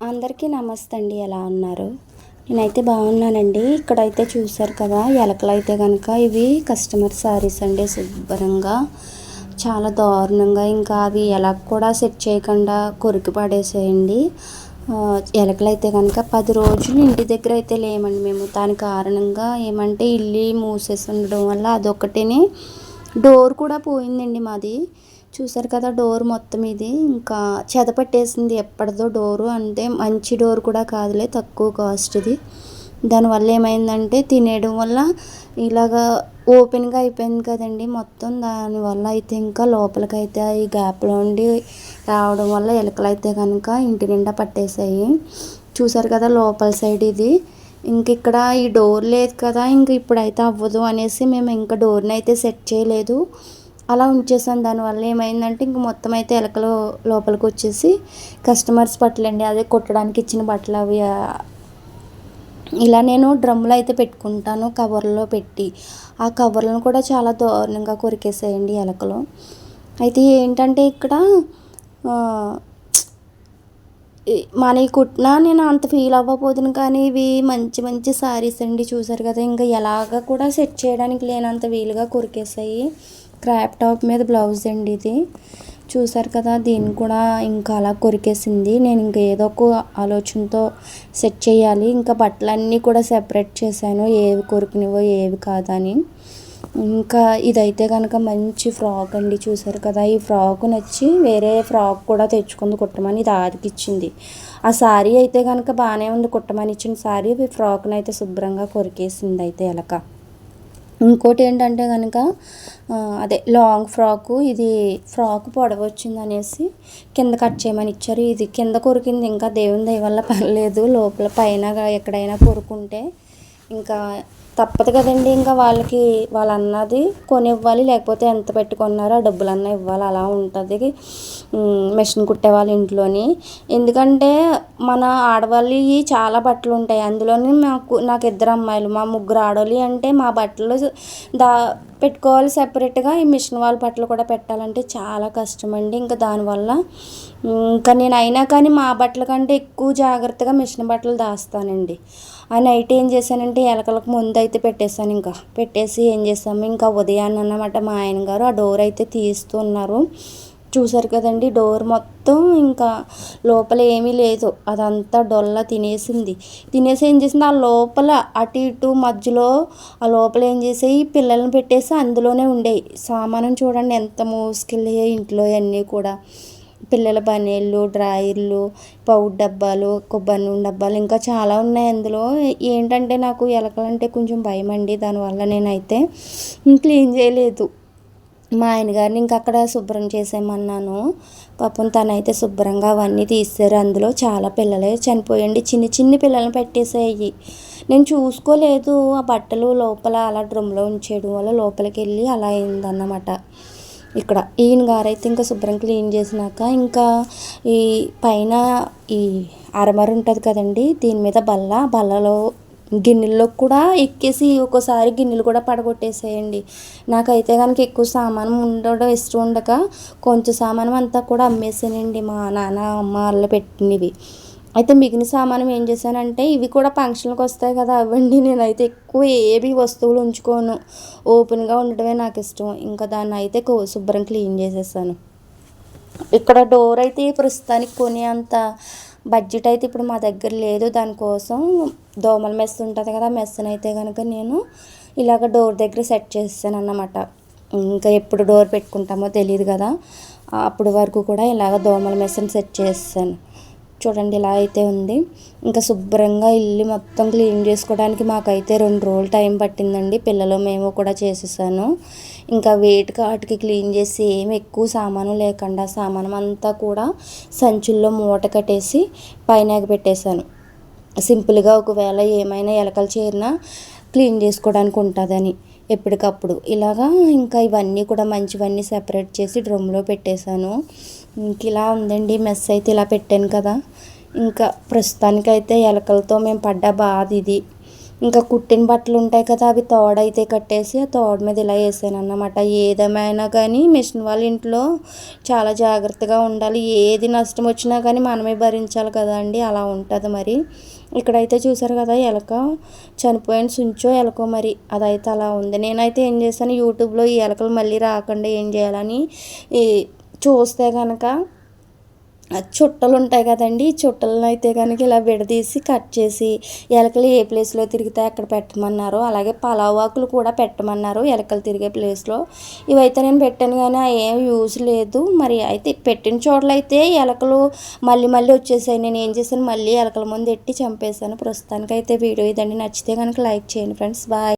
అందరికీ నమస్తే అండి. ఎలా ఉన్నారు? నేనైతే బాగున్నానండి. ఇక్కడైతే చూసారు కదా ఎలకలు అయితే కనుక ఇవి కస్టమర్ శారీస్ అండి. శుభ్రంగా చాలా దారుణంగా ఇంకా అవి ఎలా కూడా సెట్ చేయకుండా కొరికి పడేసేయండి. ఎలకలు అయితే కనుక పది రోజులు ఇంటి దగ్గర అయితే లేమండి మేము. దాని కారణంగా ఏమంటే ఇల్లు మూసేసి ఉండడం వల్ల అదొకటిని డోర్ కూడా పోయిందండి మాది. చూసారు కదా డోర్ మొత్తం ఇది. ఇంకా చెద పట్టేసింది ఎప్పటిదో డోరు. అంటే మంచి డోర్ కూడా కాదులే తక్కువ కాస్ట్ది దానివల్ల ఏమైందంటే తినేయడం వల్ల ఇలాగా ఓపెన్గా అయిపోయింది కదండి మొత్తం. దానివల్ల అయితే ఇంకా లోపలికైతే ఈ గ్యాప్లో ఉండి రావడం వల్ల ఎలుకలు అయితే కనుక ఇంటి నిండా పట్టేశాయి. చూసారు కదా లోపల సైడ్ ఇది. ఇంక ఇక్కడ ఈ డోర్ లేదు కదా ఇంక ఇప్పుడైతే అవ్వదు అనేసి మేము ఇంకా డోర్ని అయితే సెట్ చేయలేదు. అలా ఉంచేసాను. దానివల్ల ఏమైందంటే ఇంక మొత్తం అయితే ఎలకలు లోపలికి వచ్చేసి కస్టమర్స్ బట్టలండి. అదే కుట్టడానికి ఇచ్చిన బట్టలు అవి ఇలా నేను డ్రమ్లో అయితే పెట్టుకుంటాను కవర్లో పెట్టి. ఆ కవర్లను కూడా చాలా దారుణంగా కొరికేసాయండి ఎలకలు. అయితే ఏంటంటే ఇక్కడ మనీ కుట్టినా నేను అంత ఫీల్ అవ్వబోతును కానీ ఇవి మంచి మంచి శారీస్ అండి. చూసారు కదా ఇంకా ఎలాగ కూడా సెట్ చేయడానికి లేనంత వీలుగా కొరికేసాయి. క్రాప్ టాప్ మీద బ్లౌజ్ అండి ఇది. చూసారు కదా దీన్ని కూడా ఇంకా అలా కొరికేసింది. నేను ఇంకా ఏదో ఒక ఆలోచనతో సెట్ చేయాలి. ఇంకా బట్టలన్నీ కూడా సెపరేట్ చేశాను. ఏవి కొరికినవో ఏవి కాదని. ఇంకా ఇదైతే కనుక మంచి ఫ్రాక్ అండి. చూసారు కదా ఈ ఫ్రాక్ నచ్చి వేరే ఫ్రాక్ కూడా తెచ్చుకుంది కుట్టమని ఇది ఆదికిచ్చింది. ఆ శారీ అయితే కనుక బాగానే ఉంది కుట్టమని ఇచ్చిన శారీ ఫ్రాక్ని అయితే శుభ్రంగా కొరికేసింది అయితే ఎలక. ఇంకోటి ఏంటంటే కనుక అదే లాంగ్ ఫ్రాకు ఇది ఫ్రాక్ పొడవ వచ్చింది అనేసి కింద కట్ చేయమని ఇచ్చారు. ఇది కింద కొరికింది ఇంకా దేవుని దయ వల్ల పర్లేదు. లోపల పైన ఎక్కడైనా కొరుకుంటే ఇంకా తప్పదు కదండి ఇంకా వాళ్ళకి వాళ్ళు అన్నది కొని ఇవ్వాలి లేకపోతే ఎంత పెట్టుకున్నారో ఆ డబ్బులన్నా ఇవ్వాలి అలా ఉంటుంది. మిషన్ కుట్టే వాళ్ళ ఇంట్లోని. ఎందుకంటే మన ఆడవాళ్ళవి చాలా బట్టలు ఉంటాయి. అందులోని మాకు నాకు ఇద్దరు అమ్మాయిలు మా ముగ్గురు ఆడవాళ్ళు అంటే మా బట్టలు దా పెట్టుకోవాలి సెపరేట్గా ఈ మిషన్ వాళ్ళ బట్టలు కూడా పెట్టాలంటే చాలా కష్టం అండి ఇంకా దానివల్ల ఇంకా నేను అయినా కానీ మా బట్టల కంటే ఎక్కువ జాగ్రత్తగా మిషన్ బట్టలు దాస్తానండి. ఆ నైట్ ఏం చేశానంటే ఎలకలకు ముందు అయితే పెట్టేశాను ఇంకా. పెట్టేసి ఏం చేసాము ఇంకా ఉదయాన్నే అన్నమాట మా ఆయన గారు ఆ డోర్ అయితే తీస్తున్నారు చూసారు కదండి డోర్ మొత్తం ఇంకా లోపల ఏమీ లేదు. అదంతా డొల్ల తినేసింది. తినేసి ఏం చేసింది? ఆ లోపల అటు ఇటు మధ్యలో ఆ లోపల ఏం చేసాయి పిల్లల్ని పెట్టేసి అందులోనే ఉండేవి సామానం చూడండి ఎంత మోసుకెళ్ళాయి ఇంట్లో అన్నీ కూడా. పిల్లల బనీళ్ళు డ్రాయర్లు పౌడ్ డబ్బాలు కొబ్బరి నూనె డబ్బాలు ఇంకా చాలా ఉన్నాయి అందులో. ఏంటంటే నాకు ఎలకలంటే కొంచెం భయం అండి దానివల్ల నేనైతే క్లీన్ చేయలేదు. మా ఆయన గారిని ఇంక అక్కడ శుభ్రం చేసేయమన్నాను. పాపం తనైతే శుభ్రంగా అవన్నీ తీసారు అందులో చాలా పిల్లలే చనిపోయండి. చిన్న చిన్న పిల్లల్ని పెట్టేసాయి. నేను చూసుకోలేదు. ఆ బట్టలు లోపల అలా డ్రమ్లో ఉంచేయడం వల్ల లోపలికి వెళ్ళి అలా అయిందన్నమాట. ఇక్కడ ఈయన గారైతే ఇంకా శుభ్రం క్లీన్ చేసినాక ఇంకా ఈ పైన ఈ అరమర ఉంటుంది కదండి. దీని మీద బల్ల బల్లలో గిన్నెల్లో కూడా ఎక్కేసి ఒక్కోసారి గిన్నెలు కూడా పడగొట్టేసేయండి. నాకైతే కనుక ఎక్కువ సామానం ఉండడం ఇష్టం ఉండక కొంచెం సామానం అంతా కూడా అమ్మేసానండి మా నాన్న అమ్మ వాళ్ళు పెట్టినవి. అయితే మిగిలిన సామానం ఏం చేశానంటే ఇవి కూడా ఫంక్షన్లకు వస్తాయి కదా అవ్వండి. నేనైతే ఎక్కువ ఏవి వస్తువులు ఉంచుకోను. ఓపెన్గా ఉండడమే నాకు ఇష్టం. ఇంకా దాన్ని అయితే శుభ్రం క్లీన్ చేసేసాను. ఇక్కడ డోర్ అయితే ప్రస్తుతానికి కొనే అంత బడ్జెట్ అయితే ఇప్పుడు మా దగ్గర లేదు. దానికోసం దోమల మెస్ ఉంటుంది కదా మెస్ అయితే కనుక నేను ఇలాగ డోర్ దగ్గర సెట్ చేస్తాను అన్నమాట ఇంకా ఎప్పుడు డోర్ పెట్టుకుంటామో తెలియదు కదా. అప్పుడు వరకు కూడా ఇలాగ దోమల మెస్ని సెట్ చేస్తాను. చూడండి ఇలా అయితే ఉంది. ఇంకా శుభ్రంగా ఇల్లు మొత్తం క్లీన్ చేసుకోవడానికి మాకైతే రెండు రోజులు టైం పట్టిందండి. పిల్లలు మేము కూడా చేసేసాను. ఇంకా వెయిట్ కాటికి క్లీన్ చేసి ఏమి ఎక్కువ సామాను లేకుండా సామానం అంతా కూడా సంచుల్లో మూట కట్టేసి పైన పెట్టేశాను సింపుల్గా ఒకవేళ ఏమైనా ఎలకలు చేరినా క్లీన్ చేసుకోవడానికి ఉంటుందని ఎప్పటికప్పుడు. ఇలాగా ఇంకా ఇవన్నీ కూడా మంచివన్నీ సెపరేట్ చేసి డ్రమ్లో పెట్టేశాను. ఇంక ఇలా ఉందండి మెస్ అయితే ఇలా పెట్టాను కదా. ఇంకా ప్రస్తుతానికైతే ఎలకలతో మేము పడ్డ బాధ ఇది. ఇంకా కుట్టిన బట్టలు ఉంటాయి కదా అవి తోడైతే కట్టేసి ఆ తోడ మీద ఇలా వేసాను అన్నమాట ఏదేమైనా కానీ మిషన్ వాళ్ళ ఇంట్లో చాలా జాగ్రత్తగా ఉండాలి. ఏది నష్టం వచ్చినా కానీ మనమే భరించాలి కదా అండి అలా ఉంటుంది మరి. ఇక్కడైతే చూసారు కదా ఎలక చనిపోయిన సుంచో ఎలకో మరి. అదైతే అలా ఉంది. నేనైతే ఏం చేశాను యూట్యూబ్లో ఈ ఎలకలు మళ్ళీ రాకుండా ఏం చేయాలని ఈ చూస్తే కనుక చుట్టలు ఉంటాయి కదండి. చుట్టలను అయితే కనుక ఇలా విడదీసి కట్ చేసి ఎలకలు ఏ ప్లేస్లో తిరిగితే అక్కడ పెట్టమన్నారు. అలాగే పలావాకులు కూడా పెట్టమన్నారు ఎలకలు తిరిగే ప్లేస్లో. ఇవైతే నేను పెట్టాను కానీ ఏం యూజ్ లేదు. మరి అయితే పెట్టిన చోట్ల అయితే ఎలకలు మళ్ళీ మళ్ళీ వచ్చేసాయి. నేను ఏం చేశాను? మళ్ళీ ఎలకల ముందు ఎట్టి చంపేశాను. ప్రస్తుతానికి అయితే వీడియో ఇదండి. నచ్చితే కనుక లైక్ చేయండి ఫ్రెండ్స్. బాయ్.